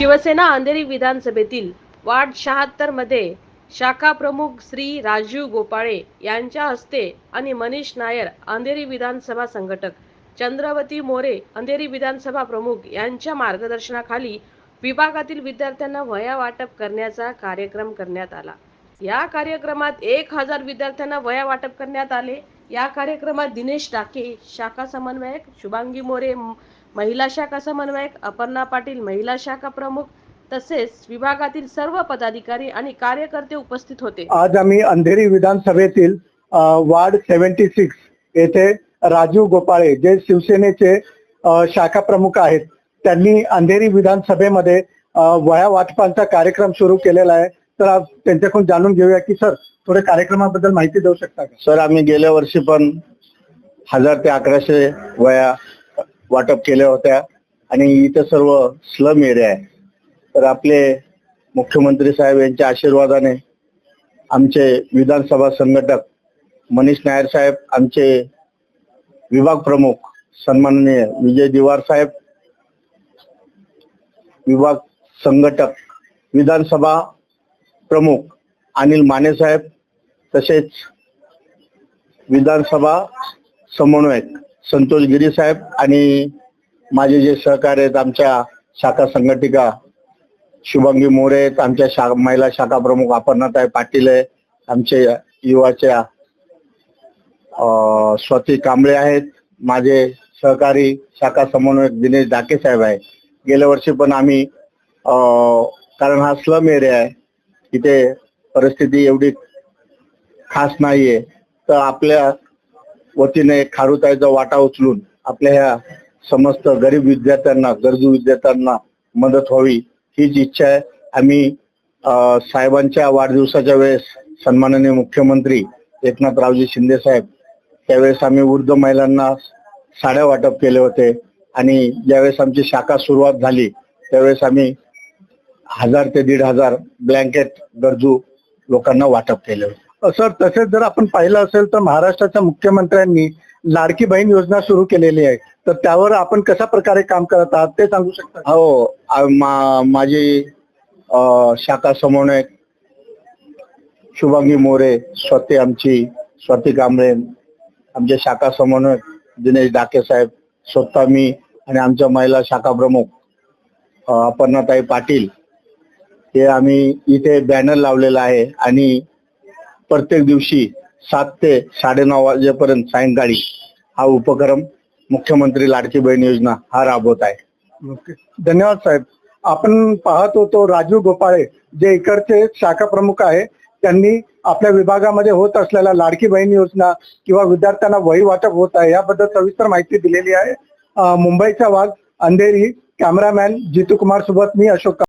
शिवसेना अंधेरी विधानसभेतील वार्ड शहात्तरमध्ये शाखा प्रमुख श्री राजीव गोपाळे यांच्या हस्ते आणि मनीष नायर अंधेरी विधानसभा संघटक चंद्रवती मोरे अंधेरी विधानसभा प्रमुख यांच्या मार्गदर्शनाखाली विभागातील विद्यार्थ्यांना वह्या वाटप करण्याचा कार्यक्रम करण्यात आला. या कार्यक्रमात एक हजार विद्यार्थ्यांना वह्या वाटप करण्यात आले. या कार्यक्रमात दिनेश टाके शाखा समन्वयक शुभांगी मोरे महिला शाखा समन्वयक अपर्णा पाटील महिला शाखा प्रमुख तसेच विभागातील सर्व पदाधिकारी आणि कार्यकर्ते उपस्थित होते. आज आम्ही अंधेरी विधानसभेतील वार्ड सेव्हन्टी सिक्स येथे राजीव गोपाळे जे शिवसेनेचे शाखा प्रमुख आहेत त्यांनी अंधेरी विधानसभेमध्ये अ, वह्या वाटपांचा कार्यक्रम सुरू केलेला आहे. तर आज त्यांच्याकडून जाणून घेऊया की सर थोडे कार्यक्रमाबद्दल माहिती देऊ शकता का? सर आम्ही गेल्या वर्षी पण हजार ते अकराशे वया वाटप केल्या होत्या. आणि इथं सर्व स्लम एरिया आहे. तर आपले मुख्यमंत्री साहेब यांच्या आशीर्वादाने आमचे विधानसभा संघटक मनीष नायर साहेब आमचे विभाग प्रमुख सन्माननीय विजय दिवार साहेब विभाग संघटक विधानसभा प्रमुख अनिल माने साहेब तसेच विधानसभा समन्वयक संतोष गिरी साहेब आणि माझे जे सहकार्य आहेत आमच्या शाखा संघटिका शुभांगी मोरे आहेत आमच्या शा महिला शाखा प्रमुख अपर्णाताई पाटील आहे आमचे युवाच्या अं, स्वाती कांबळे आहेत माझे सहकारी शाखा समन्वयक दिनेश डाके साहेब आहे गेल्या वर्षी पण आम्ही कारण हा स्लम एरिया आहे इथे परिस्थिती एवढी खास नाहीये. तर आपल्या वतीने खारुताईचा वाटा उचलून आपल्या ह्या समस्त गरीब विद्यार्थ्यांना गरजू विद्यार्थ्यांना मदत व्हावी हीच इच्छा आहे. आम्ही साहेबांच्या वाढदिवसाच्या वेळेस सन्माननीय मुख्यमंत्री एकनाथरावजी शिंदे साहेब त्यावेळेस आम्ही वृद्ध महिलांना साड्या वाटप केले होते आणि ज्यावेळेस आमची शाखा सुरुवात झाली त्यावेळेस आम्ही हजार ते दीड हजार ब्लँकेट गरजू लोकांना वाटप केले होते. सर तसेच जर आपण पाहिलं असेल तर महाराष्ट्राच्या मुख्यमंत्र्यांनी लाडकी बहीण योजना सुरू केलेली आहे. तर त्यावर आपण कशा प्रकारे काम करत आहात ते सांगू शकता? हो मा- माझी शाखा समन्वयक शुभांगी मोरे स्वते आमची स्वाती कांबळे आमचे शाखा समन्वयक दिनेश डाके साहेब स्वतः मी आणि आमच्या महिला शाखा प्रमुख अपर्णाताई पाटील हे आम्ही इथे बॅनर लावलेला आहे आणि प्रत्येक दिवशी सात ते साडेनऊ वाजेपर्यंत सायंकाळी हा उपक्रम मुख्यमंत्री लाडकी बहीण योजना हा राबवत आहे. ओके. धन्यवाद साहेब. आपण पाहत होतो राजू गोपाळे जे इकडचे शाखा प्रमुख आहे त्यांनी आपल्या विभागामध्ये होत असलेल्या लाडकी बहीण योजना किंवा विद्यार्थ्यांना वही वाटप होत आहे याबद्दल सविस्तर माहिती दिलेली आहे. मुंबईचा वाघ अंधेरी कॅमेरामॅन जितू कुमार सोबत मी अशोक